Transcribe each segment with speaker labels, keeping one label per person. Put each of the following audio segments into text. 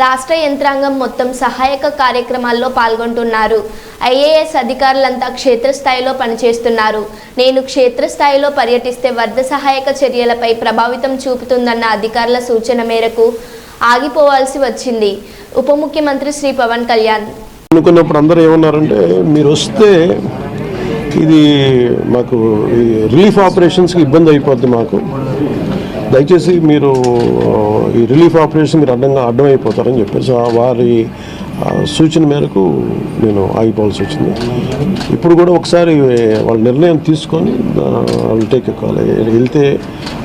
Speaker 1: రాష్ట్ర యంత్రాంగం మొత్తం సహాయక కార్యక్రమాల్లో పాల్గొంటున్నారు. ఐఏఎస్ అధికారులంతా క్షేత్రస్థాయిలో పనిచేస్తున్నారు. నేను క్షేత్రస్థాయిలో పర్యటిస్తే వరద సహాయక చర్యలపై ప్రభావితం చూపుతుందన్న అధికారుల సూచన మేరకు ఆగిపోవాల్సి వచ్చింది. ఉప ముఖ్యమంత్రి శ్రీ పవన్ కళ్యాణ్.
Speaker 2: అనుకున్నప్పుడు అందరూ ఏమన్నారంటే మీరు వస్తే ఇది మాకు రిలీఫ్ ఆపరేషన్స్కి ఇబ్బంది అయిపోద్ది మాకు. దయచేసి మీరు ఈ రిలీఫ్ ఆపరేషన్ మీరు అడ్డంగా అడ్డమైపోతారని చెప్పేసి ఆ వారి సూచన మేరకు నేను ఆగిపోవాల్సి వచ్చింది. ఇప్పుడు కూడా ఒకసారి వాళ్ళ నిర్ణయం తీసుకొని వాళ్ళు టేక్ కాల్ వెళ్తే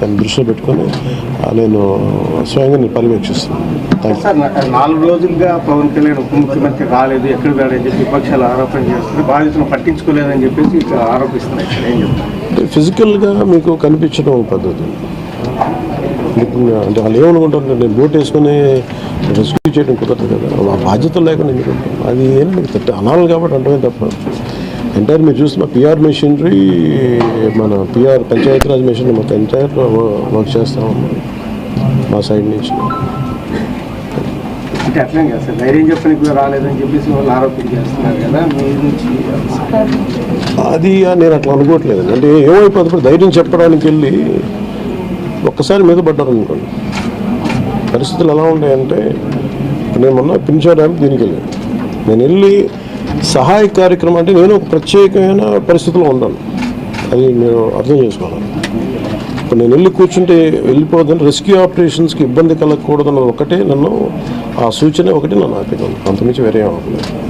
Speaker 2: దాన్ని దృష్టిలో పెట్టుకొని నేను స్వయంగా నేను పర్యవేక్షిస్తున్నాను.
Speaker 3: నాలుగు రోజులుగా పవన్ కళ్యాణ్ ఉప ముఖ్యమంత్రి రాలేదు ఎక్కడ రాడని చెప్పి విపక్షాలు ఆరోపణ చేస్తుంది బాధితులను పట్టించుకోలేదని చెప్పేసి ఇక్కడ ఆరోపిస్తున్నాయి ఇక్కడ ఏం చెప్తారు?
Speaker 2: అంటే ఫిజికల్గా మీకు కనిపించడం పద్ధతి. అంటే వాళ్ళు ఏమనుకుంటారు నేను బోట్ వేసుకొని రెస్క్యూ చేయడం కుదరదు కదా. ఆ బాధ్యత లేకుండా ఎందుకు ఉంటాం? అది ఏం మీకు అనాలి కాబట్టి అంటమే తప్ప. ఎంటైర్ మీరు చూసిన పిఆర్ మెషినరీ మన పిఆర్ పంచాయతీరాజ్ మెషినరీ మొత్తం ఎంటైర్ వర్క్ చేస్తా ఉన్నాం. మా సైడ్ నుంచి.
Speaker 3: అంటే అట్లే కదా సార్. ధైర్యం చెప్పడానికి కూడా రాలేదని చెప్పేసి వాళ్ళు ఆరోపణ చేస్తున్నారు కదా మీ నుంచి
Speaker 2: అది నేను అట్లా అనుకోవట్లేదు. అంటే ఏమైపోతుంది ఇప్పుడు ధైర్యం చెప్పడానికి వెళ్ళి ఒక్కసారి మీద పడ్డారు అనుకోండి. పరిస్థితులు ఎలా ఉన్నాయంటే ఇప్పుడు నేను మొన్న పింఛా డ్యామ్ దీనికి వెళ్ళాను. నేను వెళ్ళి సహాయ కార్యక్రమం అంటే నేను ఒక ప్రత్యేకమైన పరిస్థితిలో ఉన్నాను. అది మీరు అర్థం చేసుకోవాలి. ఇప్పుడు నేను వెళ్ళి కూర్చుంటే వెళ్ళిపోదని రెస్క్యూ ఆపరేషన్స్కి ఇబ్బంది కలగకూడదన్న ఒకటే నన్ను ఆ సూచన ఒకటి నన్ను ఆపినాను అంతమించి వేరే అవ్వలేదు